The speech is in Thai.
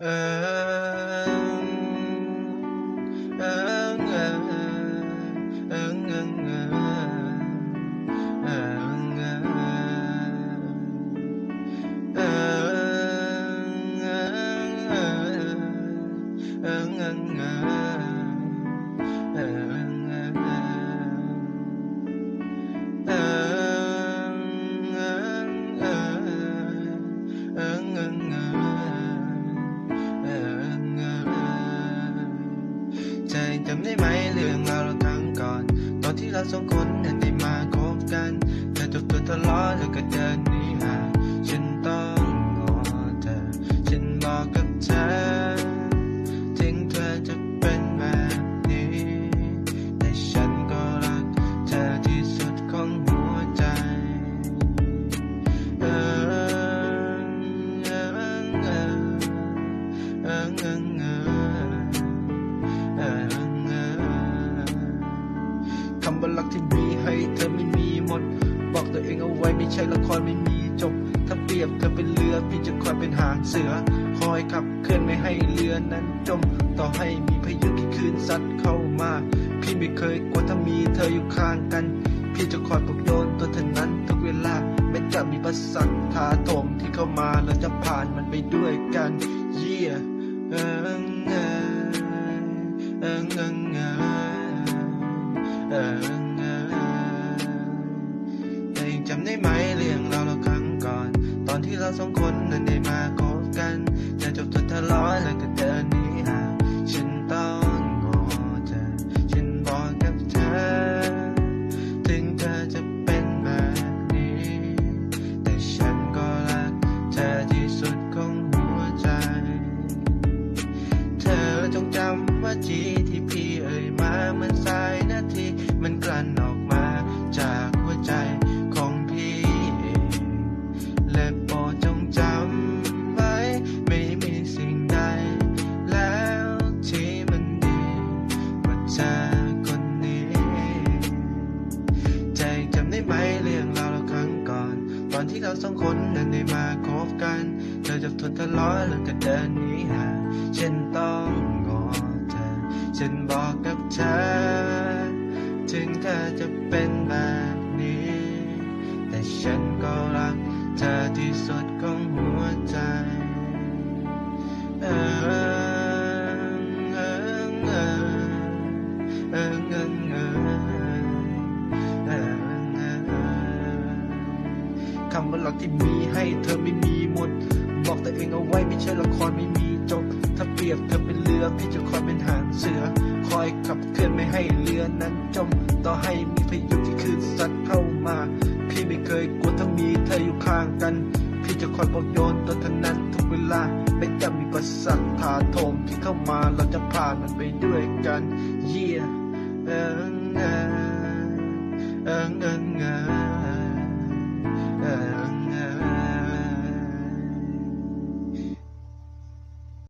Uh, ได้ไหมเรื่องราวเราทั้งก่อน ตอนที่เราสองคน คำว่ารักที่มีให้เธอไม่มีหมด บอกตัวเองเอาไว้ไม่ใช่ละครไม่มีจบ ถ้าเปรียบเธอเป็นเรือพี่จะคอยเป็นหางเสือ คอยขับเคลื่อนไม่ให้เรือนั้นจม ต่อให้มีพายุกี่คืนซัดเข้ามา พี่ไม่เคยกลัวถ้ามีเธออยู่ข้างกัน พี่จะคอยปลุกโยนตัวเธอนั้นทุกเวลาแม้จะมีประสักถาถมที่เข้ามาเราจะผ่านมันไปด้วยกัน เยี่ยเอิงเอิ จำได้ไหมเรื่องเราเราครั้งก่อน ตอนที่เราสองคนนั้นได้มา อนที่เราสองคนนั้นได้มาคบกัน เธอจะทนทะเลาะแล้วก็เดินหนีห่างฉันต้องงอเธอ ฉันบอกกับเธอ ถึงเธอจะเป็นแบบนี้ แต่ฉันก็รักเธอที่สุดของหัวใจ คำว่ารักที่มีให้เธอไม่มีหมด บอกแตัวเองเอาไว้ไม่ใช่ละครไม่มีจบ ถ้าเปรียบเธอเป็นเรือพี่จะคอยเป็นหางเสือ คอยขับเคลื่อนไม่ให้เรือนั้นจม ต่อให้มีพายุที่คลื่นซัดเข้ามา พี่ไม่เคยกลัวถ้ามีเธออยู่ข้างกัน พี่จะคอยปลอบโยนตัวเธอนั้นทุกเวลาไม่จะมีประสักถาโถมที่เข้ามาเราจะผ่านมันไปด้วยกันเยี่ยเอิงเอิงเอิงเอิงเอิง